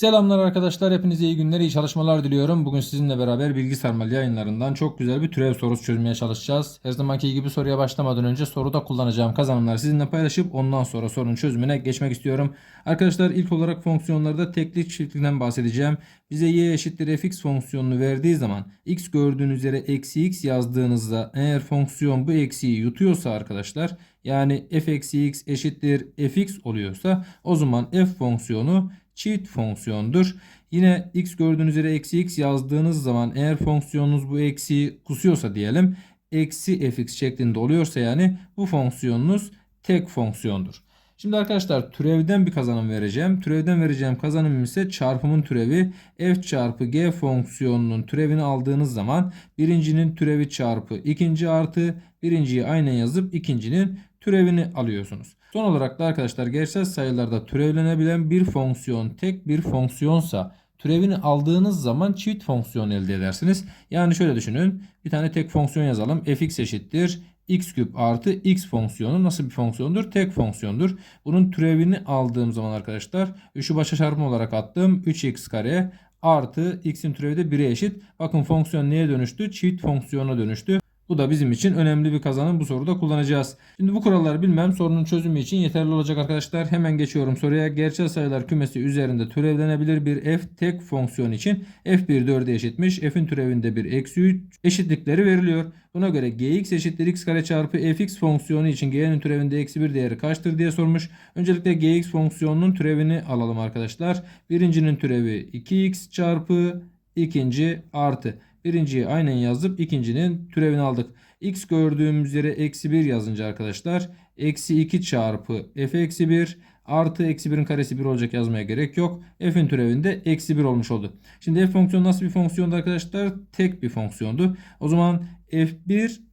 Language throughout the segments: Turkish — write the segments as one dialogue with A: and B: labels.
A: Selamlar arkadaşlar. Hepinize iyi günler, iyi çalışmalar diliyorum. Bugün sizinle beraber Bilgi Sarmal yayınlarından çok güzel bir türev sorusu çözmeye çalışacağız. Her zamanki gibi soruya başlamadan önce soruda kullanacağım kazanımları sizinle paylaşıp ondan sonra sorunun çözümüne geçmek istiyorum. Arkadaşlar ilk olarak fonksiyonlarda teklik çiftlikten bahsedeceğim. Bize y eşittir fx fonksiyonunu verdiği zaman x gördüğünüz üzere eksi x yazdığınızda eğer fonksiyon bu eksiği yutuyorsa arkadaşlar yani f eksi x eşittir fx oluyorsa o zaman f fonksiyonu çift fonksiyondur. Yine x gördüğünüz üzere eksi x yazdığınız zaman eğer fonksiyonunuz bu eksiği kusuyorsa diyelim eksi fx şeklinde oluyorsa yani bu fonksiyonunuz tek fonksiyondur. Şimdi arkadaşlar türevden bir kazanım vereceğim. Türevden vereceğim kazanım ise çarpımın türevi f çarpı g fonksiyonunun türevini aldığınız zaman birincinin türevi çarpı ikinci artı birinciyi aynen yazıp ikincinin türevini alıyorsunuz. Son olarak da arkadaşlar gerçel sayılarda türevlenebilen bir fonksiyon tek bir fonksiyonsa türevini aldığınız zaman çift fonksiyon elde edersiniz. Yani şöyle düşünün. Bir tane tek fonksiyon yazalım. fx eşittir x küp artı x fonksiyonu nasıl bir fonksiyondur? Tek fonksiyondur. Bunun türevini aldığım zaman arkadaşlar 3'ü başa çarpım olarak attım. 3x kare artı x'in türevi de 1'e eşit. Bakın fonksiyon neye dönüştü? Çift fonksiyona dönüştü. Bu da bizim için önemli bir kazanım. Bu soruda kullanacağız. Şimdi bu kuralları bilmem sorunun çözümü için yeterli olacak arkadaşlar. Hemen geçiyorum soruya. Gerçel sayılar kümesi üzerinde türevlenebilir bir f tek fonksiyon için f1 4'e eşitmiş. f'in türevinde bir eksi 3 eşitlikleri veriliyor. Buna göre gx eşittir x kare çarpı fx fonksiyonu için g'nin türevinde eksi 1 değeri kaçtır diye sormuş. Öncelikle gx fonksiyonunun türevini alalım arkadaşlar. Birincinin türevi 2x çarpı ikinci artı. Birinciyi aynen yazıp ikincinin türevini aldık. X gördüğümüz üzere eksi 1 yazınca arkadaşlar eksi 2 çarpı f eksi 1 artı eksi 1'in karesi 1 olacak yazmaya gerek yok. F'in türevinde eksi 1 olmuş oldu. Şimdi f fonksiyonu nasıl bir fonksiyondu arkadaşlar? Tek bir fonksiyondu. O zaman f1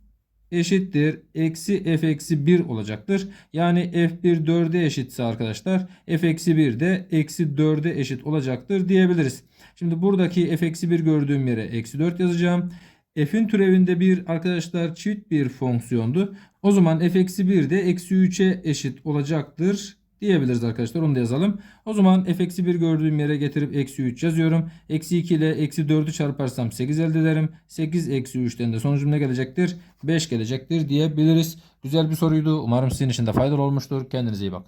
A: eşittir eksi f eksi 1 olacaktır. Yani f1 4'e eşitse arkadaşlar f eksi 1 de eksi 4'e eşit olacaktır diyebiliriz. Şimdi buradaki f eksi 1 gördüğüm yere eksi 4 yazacağım. F'in türevinde bir arkadaşlar çift bir fonksiyondu. O zaman f eksi 1 de eksi 3'e eşit olacaktır diyebiliriz arkadaşlar. Onu da yazalım. O zaman f eksi 1 gördüğüm yere getirip eksi 3 yazıyorum. Eksi 2 ile eksi 4'ü çarparsam 8 elde ederim. 8 eksi 3'ten de sonucum ne gelecektir? 5 gelecektir diyebiliriz. Güzel bir soruydu. Umarım sizin için de faydalı olmuştur. Kendinize iyi bakın.